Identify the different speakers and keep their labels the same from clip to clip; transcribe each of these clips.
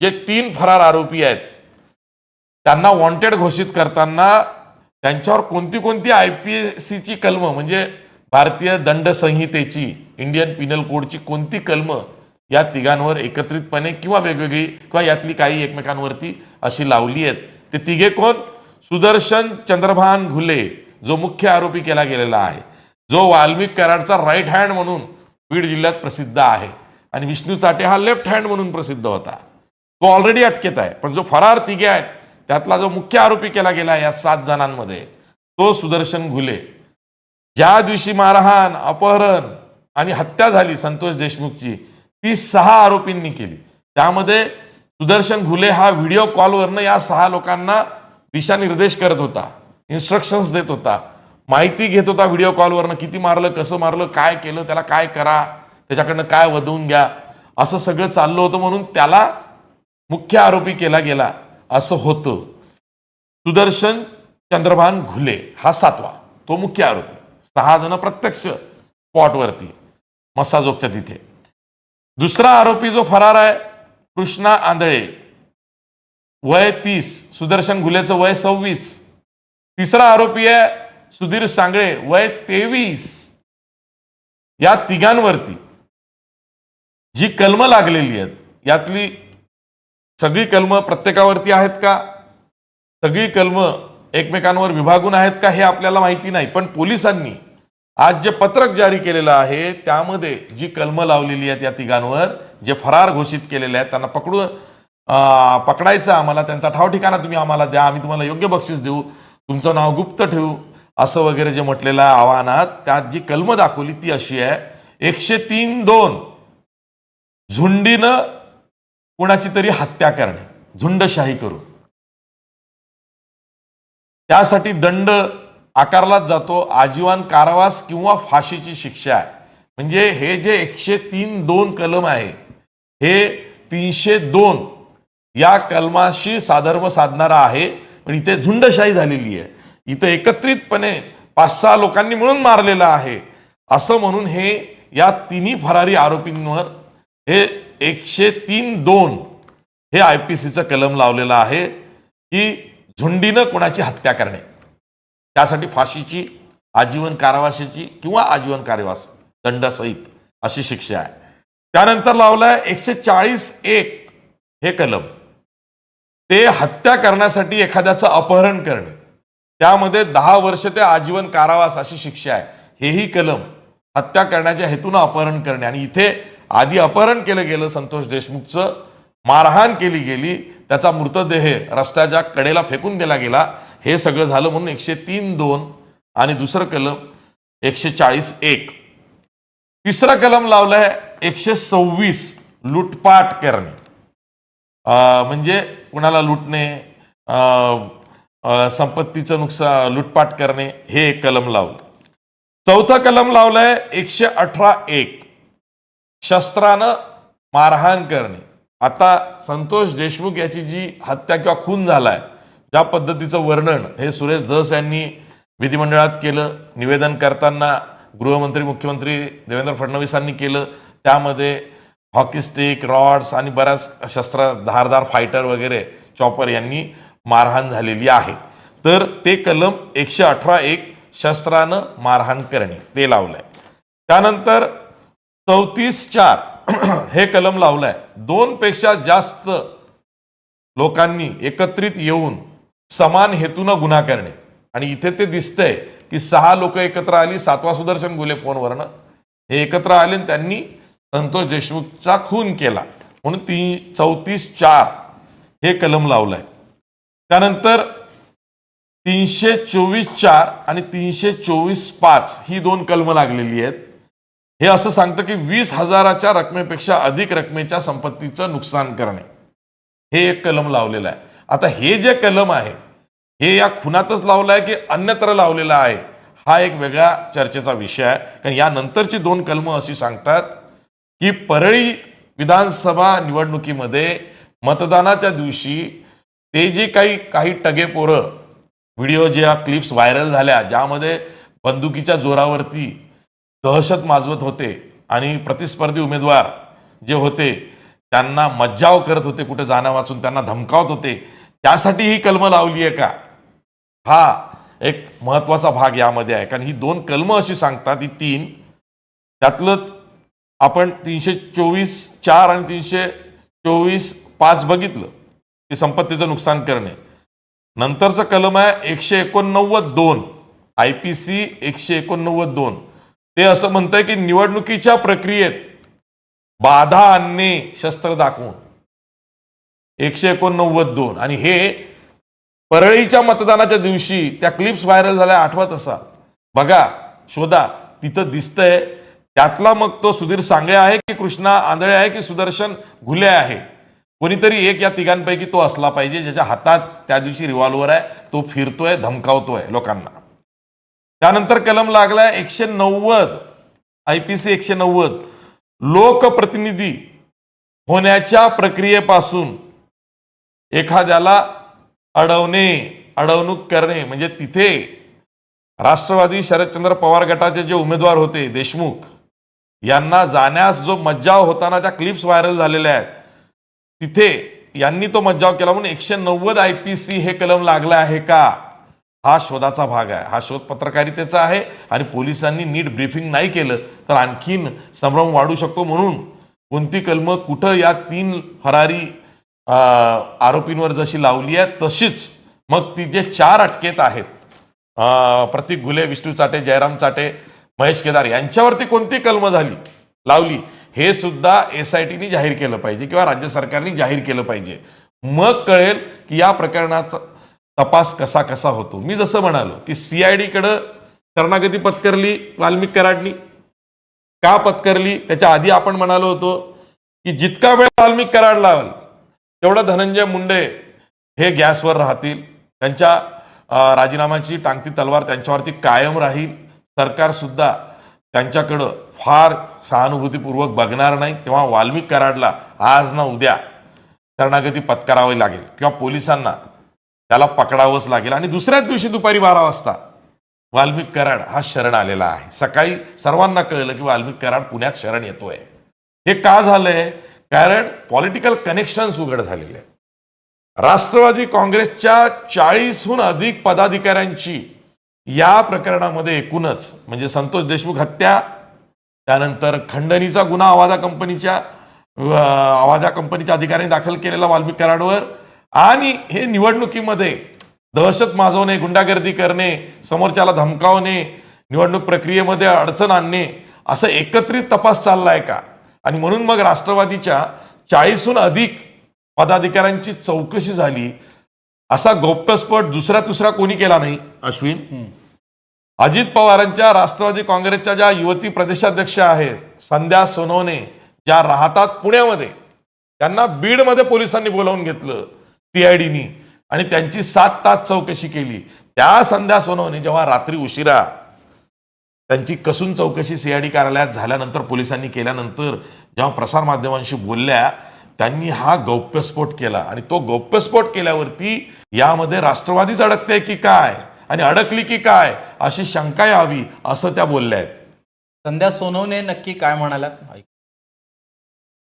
Speaker 1: जे तीन फरार आरोपी आहेत त्यांना वॉन्टेड घोषित करताना त्यांच्यावर कोणती कोणती आय पी एस सीची कलमं म्हणजे भारतीय दंड संहितेची इंडियन पिनल कोडची कोणती कलमं या तिघांवर एकत्रितपणे किंवा वेगवेगळी किंवा यातली काही एकमेकांवरती अशी लावली आहेत ते तिघे कोण? सुदर्शन चंद्रभान घुले जो मुख्य आरोपी केला गेलेला आहे जो वाल्मिक कराडचा राईट हँड म्हणून बीड जिल्ह्यात प्रसिद्ध आहे आणि विष्णू चाटे हा लेफ्ट हँड म्हणून प्रसिद्ध होता. तो ऑलरेडी अटकेत आहे. पण जो फरार तिघे आहेत त्यातला जो मुख्य आरोपी केला गेला या सात जणांमध्ये तो सुदर्शन घुले. ज्या दिवशी मारहाण अपहरण आणि हत्या झाली संतोष देशमुखची ती सहा आरोपींनी केली. त्यामध्ये सुदर्शन घुले हा व्हिडिओ कॉलवरनं या सहा लोकांना दिशानिर्देश करत होता इन्स्ट्रक्शन्स देत होता माहिती घेत होता व्हिडिओ कॉलवरनं किती मारलं कसं मारलं काय केलं त्याला काय करा त्याच्याकडनं काय वधवून घ्या असं सगळं चाललं होतं म्हणून त्याला मुख्य आरोपी केला गेला. असं होतं. सुदर्शन चंद्रभान घुले हा सातवा तो मुख्य आरोपी. सहा जण प्रत्यक्ष स्पॉटवरती मसाजोगच्या तिथे. दुसरा आरोपी जो फरार आहे कृष्णा आंधळे. वय तीस सुदर्शन घुलेचं वय सव्वीस. तिसरा आरोपी आहे सुधीर सांगळे वय तेवीस. या तिघांवरती जी कलमं लागलेली आहेत यातली सगळी कलमं प्रत्येकावरती आहेत का? सगळी कलमं एकमेकांवर विभागून आहेत का हे आपल्याला माहिती नाही. पण पोलिसांनी आज जे पत्रक जारी केलेलं आहे त्यामध्ये जी कलमं लावलेली आहेत या तिघांवर जे फरार घोषित केलेले आहेत त्यांना पकडून पकडायचं आम्हाला त्यांचा ठाव ठिकाणा तुम्ही आम्हाला द्या आम्ही तुम्हाला योग्य बक्षीस देऊ तुमचं नाव गुप्त ठेवू असं वगैरे जे म्हटलेलं आहे आव्हानात त्यात जी कलमं दाखवली ती अशी आहे एकशे तीन दोन झुंडीनं कुणाची तरी हत्या करणे झुंडशाही करून. त्यासाठी दंड आकारलाच जातो आजीवन कारावास किंवा फाशीची शिक्षा आहे. म्हणजे हे जे एकशे तीन दोन कलम आहे हे तीनशे दोन या कलमाशी साधर्म साधणारा आहे पण इथे झुंडशाही झालेली आहे. इथं एकत्रितपणे पाच सहा लोकांनी मिळून मारलेलं आहे. असं म्हणून हे या तिन्ही फरारी आरोपींवर हे एकशे तीन दोन हे आय पी सीचं कलम लावलेलं आहे की झुंडीनं कोणाची हत्या करणे. त्यासाठी फाशीची आजीवन कारावासाची किंवा आजीवन कारावास दंडासहित अशी शिक्षा आहे. त्यानंतर लावलाय एकशे चाळीस एक हे कलम. ते हत्या करण्यासाठी एखाद्याचं अपहरण करणे. त्यामध्ये दहा वर्ष ते आजीवन कारावास अशी शिक्षा आहे. हेही कलम हत्या करण्याच्या हेतूनं अपहरण करणे. आणि इथे आधी अपहरण केलं गेलं संतोष देशमुखचं मारहाण केली गेली त्याचा मृतदेह रस्त्याच्या कडेला फेकून दिला गेला. हे सगळं झालं म्हणून एकशे तीन दोन आणि दुसरं कलम एकशे चाळीस एक. तिसरं कलम लावलंय एकशे सव्वीस लुटपाट करणे. म्हणजे कुणाला लुटणे अं, संपत्तीचं नुकसान लुटपाट करणे हे एक कलम लावलं. चौथं कलम लावलंय एकशे अठरा एक. शस्त्रानं मारहाण करणे. आता संतोष देशमुख याची जी हत्या किंवा खून झालाय ज्या पद्धतीचं वर्णन हे सुरेश धस यांनी विधिमंडळात केलं निवेदन करताना गृहमंत्री मुख्यमंत्री देवेंद्र फडणवीसांनी केलं त्यामध्ये हॉकी स्टिक रॉड्स आणि बऱ्याच शस्त्र धारदार फायटर वगैरे चॉपर यांनी मारहाण झालेली आहे. तर ते कलम एकशे अठरा एक शस्त्रानं मारहाण करणे ते लावलंय. त्यानंतर चौतीस चार हे कलम लावलंय. दोन पेक्षा जास्त लोकांनी एकत्रित येऊन समान हेतूनं गुन्हा करणे. आणि इथे ते दिसतंय की सहा लोक एकत्र आली सातवा सुदर्शन गुले फोनवरनं. हे एकत्र आले आणि त्यांनी संतोष देशमुखचा खून केला. म्हणून ती चौतीस चार हे कलम लावलंय. त्यानंतर तीनशे चोवीस चार आणि तीनशे चोवीस पाच ही दोन कलमं लागलेली आहेत. हे असं सांगतं की वीस हजाराच्या रकमेपेक्षा अधिक रकमेच्या संपत्तीचं नुकसान करणे. हे एक कलम लावलेलं आहे. आता हे जे कलम आहे हे या खुनातच लावलं आहे की अन्यत्र लावलेलं आहे? हा एक वेगळ्या चर्चेचा विषय आहे. कारण यानंतरची दोन कलमं अशी सांगतात की परळी विधानसभा निवडणुकीमध्ये मतदानाच्या दिवशी ते जे काही काही टगे पोरं व्हिडिओ ज्या क्लिप्स व्हायरल झाल्या ज्यामध्ये बंदुकीच्या जोरावरती दहशत माजवत होते आणि प्रतिस्पर्धी उमेदवार जे होते त्यांना मज्जाव करत होते कुठे जाण्या वाचून त्यांना धमकावत होते. त्यासाठी ही कलमं लावली आहे का? हा एक महत्त्वाचा भाग यामध्ये आहे. कारण ही दोन कलमं अशी सांगतात ही तीन. त्यातलं आपण तीनशे चोवीस चार आणि तीनशे चोवीस पाच बघितलं की संपत्तीचं नुकसान करणे. नंतरचं कलम आहे एकशे एकोणनव्वद दोन. आय पी सी एकशे एकोणनव्वद दोन. ते असं म्हणतंय की निवडणुकीच्या प्रक्रियेत बाधा आणणे शस्त्र दाखवून. एकशे एकोणनव्वद दोन. आणि हे परळीच्या मतदानाच्या दिवशी त्या क्लिप्स व्हायरल झाल्या आठवत असा बघा शोधा तिथं दिसतंय. त्यातला मग तो सुधीर सांगळे आहे की कृष्णा आंधळे आहे की सुदर्शन घुले आहे? कोणीतरी एक या तिघांपैकी तो असला पाहिजे ज्याच्या हातात त्या दिवशी रिव्हॉल्वर आहे. तो फिरतोय धमकावतोय लोकांना. त्यानंतर कलम लागलाय एकशे नव्वद आय पी सी एकशे नव्वद. लोकप्रतिनिधी होण्याच्या प्रक्रियेपासून एखाद्याला अडवणे अडवणूक करणे म्हणजे तिथे राष्ट्रवादी शरदचंद्र पवार गटाचे जे उमेदवार होते देशमुख यांना जाण्यास जो मज्जाव होताना त्या क्लिप्स व्हायरल झालेल्या आहेत. तिथे यांनी तो मज्जाव केला. म्हणून एकशे नव्वद आय पी सी हे कलम लागलं आहे का? हा शोधाचा भाग आहे. हा शोध पत्रकारितेचा आहे आणि पोलिसांनी नीट ब्रीफिंग नाही केलं तर आणखीन संभ्रम वाढू शकतो म्हणून कोणती कलमं कुठं या तीन फरारी आरोपींवर जशी लावली आहे तशीच मग ती जे चार अटकेत आहेत प्रतीक घुले विष्णू चाटे जयराम चाटे महेश केदार यांच्यावरती कोणती कलमं झाली लावली हे सुद्धा एस आय टीने जाहीर केलं पाहिजे किंवा राज्य सरकारने जाहीर केलं पाहिजे. मग कळेल की या प्रकरणाचा तपास कसा कसा होतो? मी जसं म्हणालो की सीआयडीकडं शरणागती पत्करली वाल्मिक कराडनी. का पत्करली? त्याच्या आधी आपण म्हणालो होतो की जितका वेळ वाल्मिक कराड लावल तेवढं धनंजय मुंडे हे गॅसवर राहतील. त्यांच्या राजीनाम्याची टांगती तलवार त्यांच्यावरती कायम राहील. सरकार सुद्धा त्यांच्याकडं फार सहानुभूतीपूर्वक बघणार नाही. तेव्हा वाल्मिक कराडला आज ना उद्या शरणागती पत्करावी लागेल. किंवा पोलिसांना त्याला पकडावंच लागेल. आणि दुसऱ्याच दिवशी दुपारी बारा वाजता वाल्मिक कराड हा शरण आलेला आहे. सकाळी सर्वांना कळलं की वाल्मिक कराड पुण्यात शरण येतोय. हे का झालंय? कारण पॉलिटिकल कनेक्शन्स उघड झालेले राष्ट्रवादी काँग्रेसच्या चाळीसहून अधिक पदाधिकाऱ्यांची या प्रकरणामध्ये एकूणच म्हणजे संतोष देशमुख हत्या त्यानंतर खंडणीचा गुन्हा आवाजा कंपनीच्या आवाजा कंपनीच्या अधिकाऱ्यांनी दाखल केलेला वाल्मिक कराडवर आणि हे निवडणुकीमध्ये दहशत माजवणे गुंडागर्दी करणे समोरच्याला धमकावणे निवडणूक प्रक्रियेमध्ये अडचण आणणे असं एकत्रित तपास चाललाय का? आणि म्हणून मग राष्ट्रवादीच्या चाळीसहून अधिक पदाधिकाऱ्यांची चौकशी झाली. असा गौप्यस्फोट दुसरा तिसरा कोणी केला नाही? अश्विन? अजित पवारांच्या राष्ट्रवादी काँग्रेसच्या ज्या युवती प्रदेशाध्यक्ष आहेत संध्या सोनवणे ज्या राहतात पुण्यामध्ये त्यांना बीडमध्ये पोलिसांनी बोलावून घेतलं. टीआयडीनी आणि त्यांची सात तास चौकशी केली. त्या संध्या सोनवणे जेव्हा रात्री उशिरा त्यांची कसून चौकशी सीआयडी कार्यालयात झाल्यानंतर पोलिसांनी केल्यानंतर जेव्हा प्रसारमाध्यमांशी बोलल्या त्यांनी हा गौप्यस्फोट केला. आणि तो गौप्यस्फोट केल्यावरती यामध्ये राष्ट्रवादीच अडकते की काय? आणि अडकली की काय? अशी शंका यावी असं त्या बोलल्या आहेत.
Speaker 2: संध्या सोनवणे नक्की काय म्हणाल्या?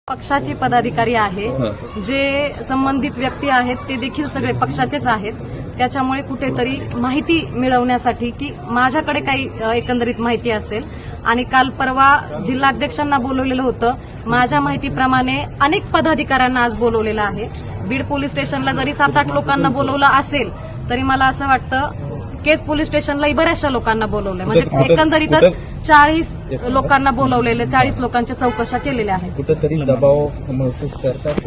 Speaker 3: पक्षाचे पदाधिकारी आहे जे संबंधित व्यक्ती आहेत ते देखील सगळे पक्षाचेच आहेत. त्याच्यामुळे कुठेतरी माहिती मिळवण्यासाठी की माझ्याकडे काही एकंदरीत माहिती असेल. आणि काल परवा जिल्हाध्यक्षांना बोलवलेलं होतं. माझ्या माहितीप्रमाणे अनेक पदाधिकाऱ्यांना आज बोलवलेलं आहे. बीड पोलीस स्टेशनला जरी सात आठ लोकांना बोलवलं असेल तरी मला असं वाटतं केस पोलीस स्टेशनलाही बऱ्याचशा लोकांना बोलवलंय. म्हणजे एकंदरीतच चाळीस लोकांना बोलवलेले चाळीस लोकांच्या चौकशा केलेल्या आहेत.
Speaker 4: कुठंतरी दबाव महसूस करतात.